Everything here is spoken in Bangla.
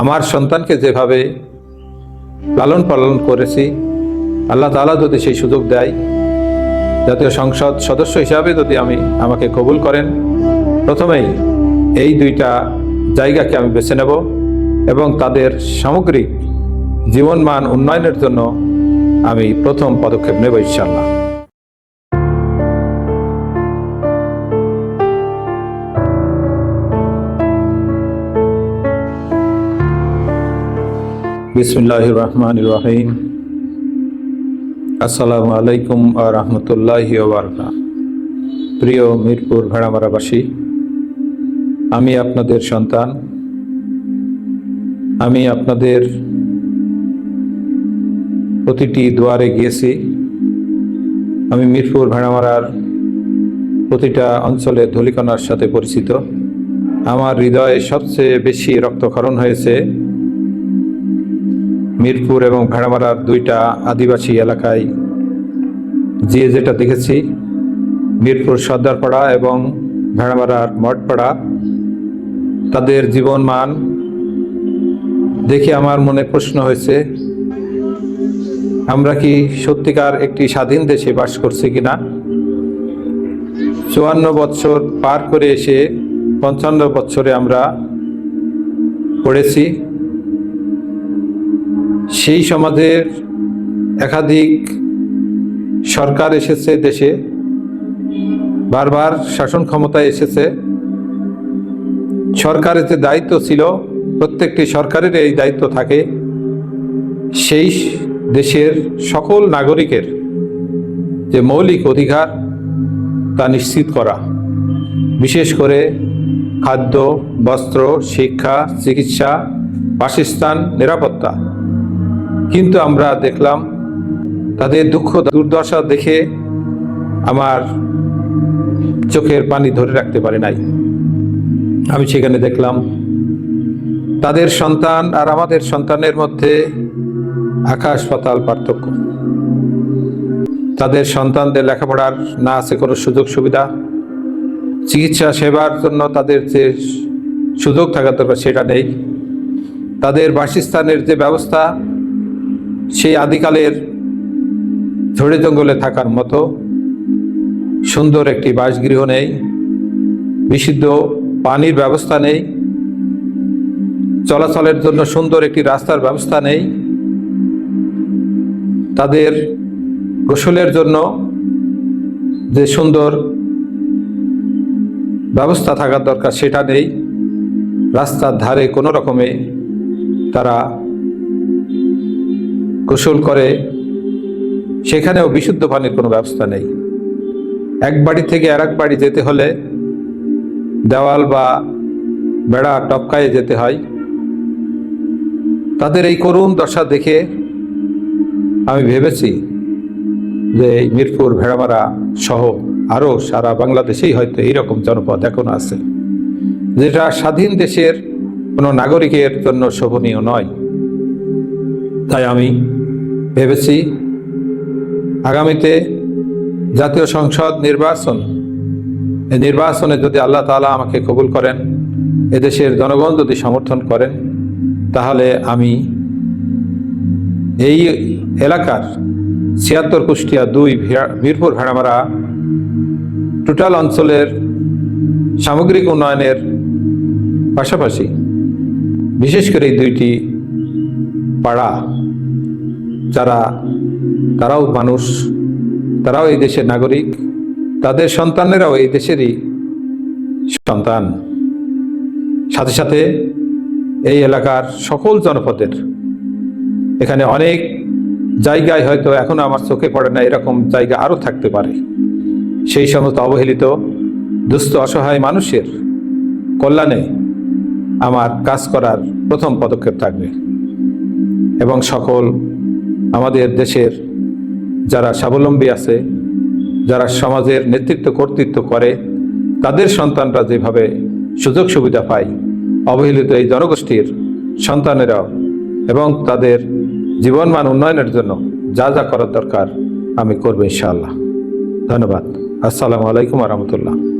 আমার সন্তানকে যেভাবে লালন পালন করেছি, আল্লাহ তাআলা যদি সেই সুযোগ দেয়, জাতীয় সংসদ সদস্য হিসাবে যদি আমি আমাকে কবুল করেন, প্রথমেই এই দুইটা জায়গাকে আমি বেছে নেব এবং তাদের সামগ্রিক জীবনমান উন্নয়নের জন্য আমি প্রথম পদক্ষেপ নেব ইনশাল্লাহ বিসমুল্লাহ রহমান রহিম আসসালামু আলাইকুম আ রহমতুল্লাহ প্রিয় মিরপুর ভেড়ামারাবাসী, আমি আপনাদের সন্তান। আমি আপনাদের প্রতিটি দুয়ারে গিয়েছি। আমি মিরপুর ভেড়ামারার প্রতিটা অঞ্চলের ধলিকণার সাথে পরিচিত। আমার হৃদয়ে সবচেয়ে বেশি রক্তক্ষরণ হয়েছে মিরপুর এবং ভেড়ামারার দুইটা আদিবাসী এলাকায় যে যেটা দেখেছি, মিরপুর সর্দারপাড়া এবং ভেড়ামারার মঠপাড়া, তাদের জীবন মান দেখে আমার মনে প্রশ্ন হয়েছে, আমরা কি সত্যিকার একটি স্বাধীন দেশে বাস করছি কিনা? চুয়ান্ন বছর পার করে এসে পঞ্চান্ন বছরে আমরা পড়েছি। সেই সমাজের একাধিক সরকার এসেছে দেশে। বারবার শাসন ক্ষমতায় এসেছে। সরকারের যে দায়িত্ব ছিল, প্রত্যেকটি সরকারের এই দায়িত্ব থাকে। সেই দেশের সকল নাগরিকের যে মৌলিক অধিকার, তা নিশ্চিত করা। বিশেষ করে খাদ্য, বস্ত্র, শিক্ষা, চিকিৎসা, বাসস্থান, নিরাপত্তা। কিন্তু আমরা দেখলাম তাদের দুঃখ, দুর্দশা দেখে আমার চোখের পানি ধরে রাখতে পারে নাই। আমি সেখানে দেখলাম তাদের সন্তান আর আমাদের সন্তানের মধ্যে আকাশ পাতাল পার্থক্য। তাদের সন্তানদের লেখাপড়ার না আছে কোনো সুযোগ সুবিধা। চিকিৎসা সেবার জন্য তাদের যে সুযোগ থাকা দরকার সেটা নেই। তাদের বাসস্থানের যে ব্যবস্থা সেই আদিকালের ঝড়ে জঙ্গলে থাকার মতো সুন্দর একটি বাসগৃহ নেই বিশুদ্ধ পানির ব্যবস্থা নেই, চলাচলের জন্য সুন্দর একটি রাস্তার ব্যবস্থা নেই। তাদের গোসলের জন্য যে সুন্দর ব্যবস্থা থাকার দরকার সেটা নেই। রাস্তার ধারে কোনো রকমে তারা গোসল করে, সেখানেও বিশুদ্ধ পানির কোনো ব্যবস্থা নেই। এক বাড়ি থেকে আর বাড়ি যেতে হলে দেওয়াল বা বেড়া টপকায়ে যেতে হয়। তাদের এই করুণ দশা দেখে আমি ভেবেছি যে এই মিরপুর, ভেড়ামারা সহ আরও সারা বাংলাদেশেই হয়তো এইরকম জনপদ এখন আছে, যেটা স্বাধীন দেশের কোনো নাগরিকের জন্য শোভনীয় নয়। তাই আমি ভেবেছি আগামীতে জাতীয় সংসদ নির্বাচন, এই নির্বাচনে যদি আল্লাহ তালা আমাকে কবুল করেন, এদেশের জনগণ যদি সমর্থন করেন, তাহলে আমি এই এলাকার ছিয়াত্তর কুষ্টিয়া দুই মিরপুর ভেড়ামারা টোটাল অঞ্চলের সামগ্রিক উন্নয়নের পাশাপাশি বিশেষ করে এই দুইটি পাড়া যারা, তারাও মানুষ, তারাও এই দেশের নাগরিক, তাদের সন্তানেরাও এই দেশেরই সন্তান। সাথে সাথে এই এলাকার সকল জনপদের, এখানে অনেক জায়গায় হয়তো এখনও আমার চোখে পড়ে না, এরকম জায়গা আরও থাকতে পারে। সেই সমস্ত অবহেলিত, দুস্থ, অসহায় মানুষের কল্যাণে আমার কাজ করার প্রথম পদক্ষেপ থাকবে। এবং সকল আমাদের দেশের যারা স্বাবলম্বী আছে, যারা সমাজের নেতৃত্ব, কর্তৃত্ব করে, তাদের সন্তানরা যেভাবে সুযোগ সুবিধা পায়, অবহেলিত এই জনগোষ্ঠীর সন্তানেরাও এবং তাদের জীবনমান উন্নয়নের জন্য যা যা করার দরকার আমি করব ইনশাআল্লাহ। ধন্যবাদ। আসসালামু আলাইকুম রহমতুল্লাহ।